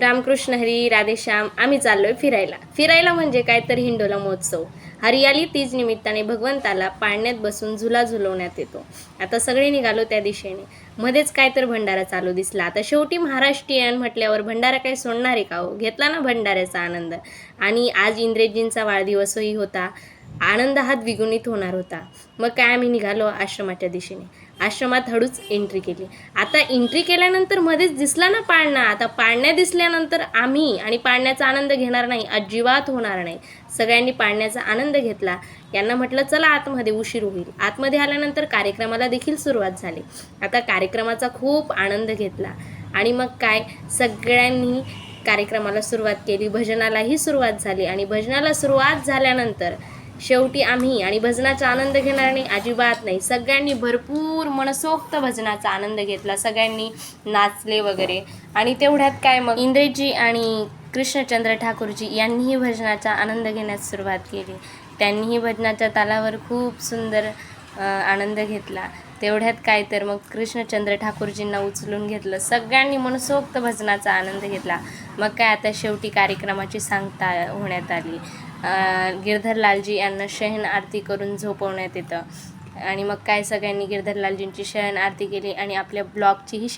रामकृष्ण हरी राधेश्याम आम्ही चाललोय फिरायला. फिरायला म्हणजे काय तर हिंडोला महोत्सव. हरियाली तीज निमित्ताने भगवंताला पाळण्यात बसून झुला झुलवण्यात येतो. आता सगळे निघालो त्या दिशेने. मध्येच काय तर भंडारा चालू दिसला. आता शेवटी महाराष्ट्रीयन म्हटल्यावर भंडारा काय सोडणार आहे का हो? घेतला ना भंडाऱ्याचा आनंद. आणि आज इंद्रजींचा वाढदिवसही होता. आनंद हा द्विगुणित होणार होता. मग काय आम्ही निघालो आश्रमाच्या दिशेने? आश्रमात हळूच एंट्री केली. आता एंट्री केल्यानंतर मध्येच दिसला ना पाळणा? आता पाळण्या दिसल्यानंतर आम्ही आणि पाळण्याचा आनंद घेणार नाही अजिबात होणार नाही. सगळ्यांनी पाळण्याचा आनंद घेतला. यांना म्हटलं चला आतमध्ये उशीर होईल. आतमध्ये आल्यानंतर कार्यक्रमाला देखील सुरुवात झाली. आता कार्यक्रमाचा खूप आनंद घेतला. आणि मग काय? सगळ्यांनी कार्यक्रमाला सुरुवात केली. भजनालाही सुरुवात झाली. आणि भजनाला सुरुवात झाल्यानंतर शेवटी आम्ही आणि भजनाचा आनंद घेणार अजिबात नाही. सगळ्यांनी भरपूर मनसोक्त भजनाचा आनंद घेतला सगळ्यांनी नाचले वगैरे. आणि तेवढ्यात काय मग? इंद्रजी आणि कृष्णचंद्र ठाकूरजी यांनीही भजनाचा आनंद घेण्यास सुरुवात केली. त्यांनीही भजनाच्या तालावर खूप सुंदर आनंद घेतला. तेवढ्यात काय तर मग कृष्णचंद्र ठाकूरजींना उचलून घेतलं. सगळ्यांनी मनसोक्त भजनाचा आनंद घेतला. मग काय आता शेवटी कार्यक्रमाची सांगता होण्यात आली. गिरधरलालजी यांना शयन आरती करून झोपवण्यात येतं. आणि मग काय सगळ्यांनी गिरधरलालजींची शयन आरती केली आणि आपल्या ब्लॉगचीही